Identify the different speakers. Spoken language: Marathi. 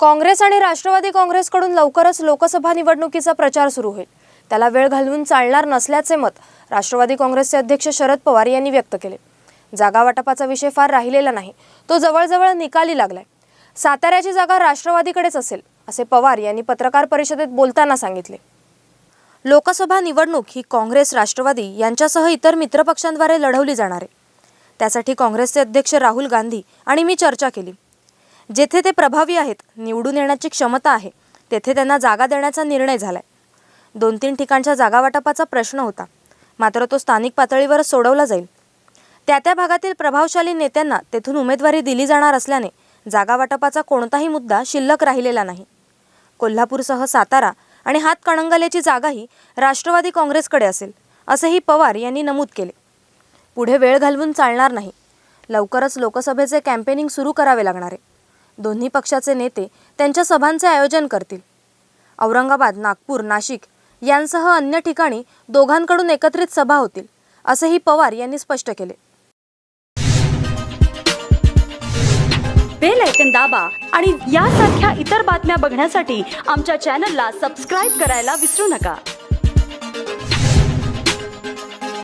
Speaker 1: काँग्रेस आणि राष्ट्रवादी काँग्रेसकडून लवकरच लोकसभा निवडणुकीचा प्रचार सुरू होईल त्याला वेळ घालवून चालणार नसल्याचे मत राष्ट्रवादी काँग्रेसचे अध्यक्ष शरद पवार यांनी व्यक्त केले जागा वाटपाचा विषय फार राहिलेला नाही तो जवळजवळ निकाली लागलाय साताऱ्याची जागा राष्ट्रवादीकडेच असेल असे पवार यांनी पत्रकार परिषदेत बोलताना सांगितले लोकसभा निवडणूक ही काँग्रेस राष्ट्रवादी यांच्यासह इतर मित्रपक्षांद्वारे लढवली जाणार आहे त्यासाठी काँग्रेसचे अध्यक्ष राहुल गांधी आणि मी चर्चा केली जेथे ते प्रभावी आहेत निवडून येण्याची क्षमता आहे तेथे त्यांना जागा देण्याचा निर्णय झालाय दोन तीन ठिकाणच्या जागावाटपाचा प्रश्न होता मात्र तो स्थानिक पातळीवरच सोडवला जाईल त्या त्या भागातील प्रभावशाली नेत्यांना तेथून उमेदवारी दिली जाणार असल्याने जागावाटपाचा कोणताही मुद्दा शिल्लक राहिलेला नाही कोल्हापूरसह सातारा आणि कणंगल्याची जागाही राष्ट्रवादी काँग्रेसकडे असेल असेही पवार यांनी नमूद केले पुढे वेळ घालवून चालणार नाही लवकरच लोकसभेचे कॅम्पेनिंग सुरू करावे लागणार आहे दोन्ही पक्षाचे नेते त्यांच्या सभांचे आयोजन करतील औरंगाबाद नागपूर नाशिक यांसह अन्य ठिकाणी दोघांकडून एकत्रित सभा
Speaker 2: होतील असेही पवार यांनी स्पष्ट केले बेल आयकन दाबा आणि यासारख्या इतर बातम्या बघण्यासाठी आमच्या चॅनलला सबस्क्राईब करायला विसरू नका